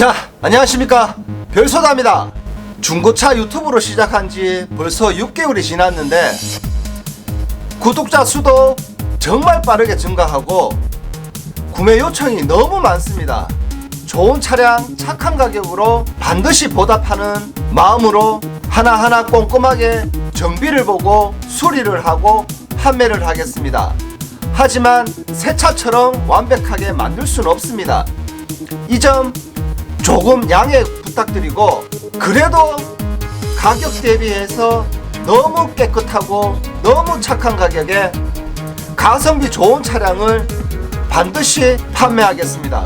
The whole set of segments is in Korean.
자, 안녕하십니까. 별소다입니다. 중고차 유튜브로 시작한 지 벌써 6개월이 지났는데, 구독자 수도 정말 빠르게 증가하고, 구매 요청이 너무 많습니다. 좋은 차량 착한 가격으로 반드시 보답하는 마음으로 하나하나 꼼꼼하게 정비를 보고 수리를 하고 판매를 하겠습니다. 하지만 새 차처럼 완벽하게 만들 수는 없습니다. 이 점 조금 양해 부탁드리고 그래도 가격 대비해서 너무 깨끗하고 너무 착한 가격에 가성비 좋은 차량을 반드시 판매하겠습니다.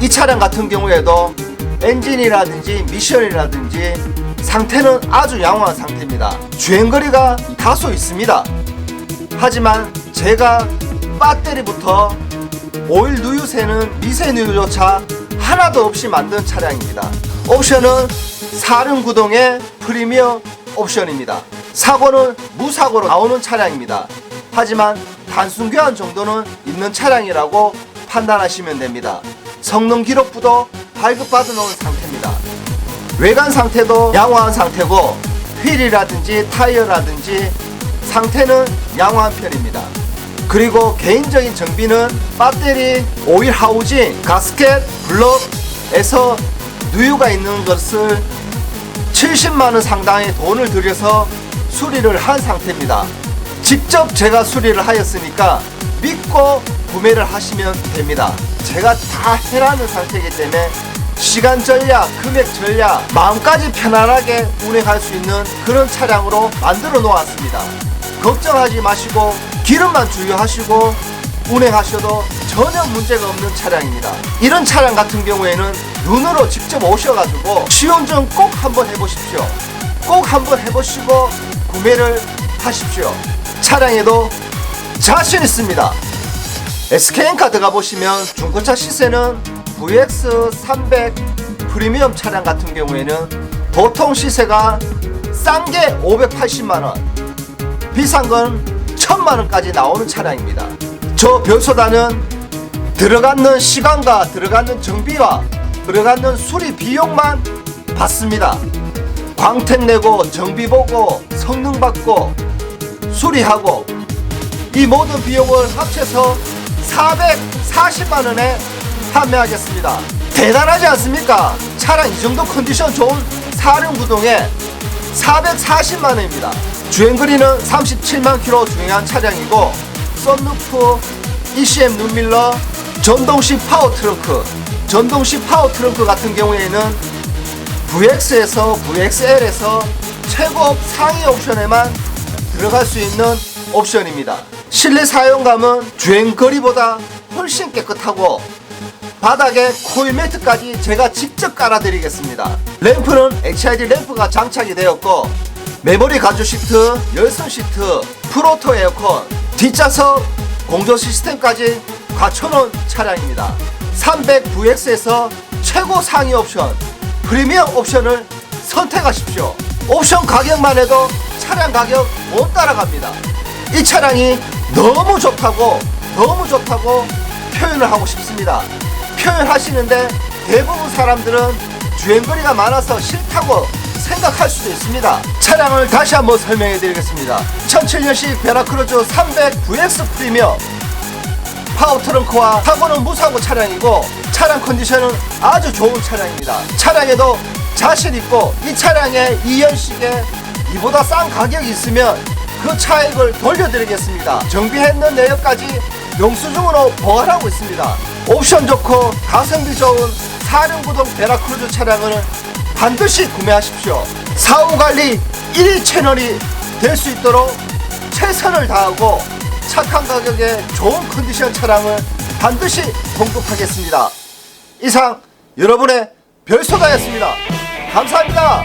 이 차량 같은 경우에도 엔진이라든지 미션이라든지 상태는 아주 양호한 상태입니다. 주행거리가 다소 있습니다. 하지만 제가 배터리부터 오일 누유새는 미세 누유조차 하나도 없이 만든 차량입니다. 옵션은 사륜구동의 프리미엄 옵션입니다. 사고는 무사고로 나오는 차량입니다. 하지만 단순 교환 정도는 있는 차량이라고 판단하시면 됩니다. 성능 기록부도 발급받아 놓은 상태입니다. 외관 상태도 양호한 상태고 휠이라든지 타이어라든지 상태는 양호한 편입니다. 그리고 개인적인 정비는 배터리, 오일 하우징, 가스켓, 블럭에서 누유가 있는 것을 70만원 상당의 돈을 들여서 수리를 한 상태입니다. 직접 제가 수리를 하였으니까 믿고 구매를 하시면 됩니다. 제가 다 해라는 상태이기 때문에 시간 절약, 금액 절약, 마음까지 편안하게 운행할 수 있는 그런 차량으로 만들어 놓았습니다. 걱정하지 마시고 기름만 주유하시고 운행하셔도 전혀 문제가 없는 차량입니다. 이런 차량 같은 경우에는 눈으로 직접 오셔가지고 시운전 꼭 한번 해보십시오. 꼭 한번 해보시고 구매를 하십시오. 차량에도 자신 있습니다. SK엔카 들어가 보시면 중고차 시세는 VX300 프리미엄 차량 같은 경우에는 보통 시세가 싼 게 580만원, 비싼 건 1000만원까지 나오는 차량입니다. 저 별소다는 들어가는 시간과 들어가는 정비와 들어가는 수리 비용만 받습니다. 광택 내고 정비 보고 성능 받고 수리하고 이 모든 비용을 합쳐서 440만 원에 판매하겠습니다. 대단하지 않습니까? 차량 이 정도 컨디션 좋은 사륜구동에 440만 원입니다. 주행거리는 37만 킬로 주행한 차량이고 썬루프, ECM 눈밀러, 전동식 파워 트렁크, 전동식 파워 트렁크 같은 경우에는 VX에서 VXL에서 최고 상위 옵션에만 들어갈 수 있는 옵션입니다. 실내 사용감은 주행거리보다 훨씬 깨끗하고 바닥에 코일 매트까지 제가 직접 깔아드리겠습니다. 램프는 HID 램프가 장착이 되었고 메모리 가죽 시트, 열선 시트, 프로토 에어컨, 뒷좌석 공조 시스템까지 갖춰놓은 차량입니다. 300VX에서 최고 상위 옵션, 프리미엄 옵션을 선택하십시오. 옵션 가격만 해도 차량 가격 못 따라갑니다. 이 차량이 너무 좋다고, 너무 좋다고 표현을 하고 싶습니다. 표현하시는데 대부분 사람들은 주행거리가 많아서 싫다고 생각할 수도 있습니다. 차량을 다시 한번 설명해 드리겠습니다. 2007년식 베라크루즈 300 VX 프리미엄 파워 트렁크와 타고는 무사고 차량이고 차량 컨디션은 아주 좋은 차량입니다. 차량에도 자신 있고 이 차량에 2연식에 이보다 싼 가격이 있으면 그 차액을 돌려드리겠습니다. 정비했는 내역까지 영수증으로 보관하고 있습니다. 옵션 좋고 가성비 좋은 사륜구동 베라크루즈 차량을 반드시 구매하십시오. 사후 관리 1위 채널이 될 수 있도록 최선을 다하고 착한 가격에 좋은 컨디션 차량을 반드시 공급하겠습니다. 이상 여러분의 별소다였습니다. 감사합니다.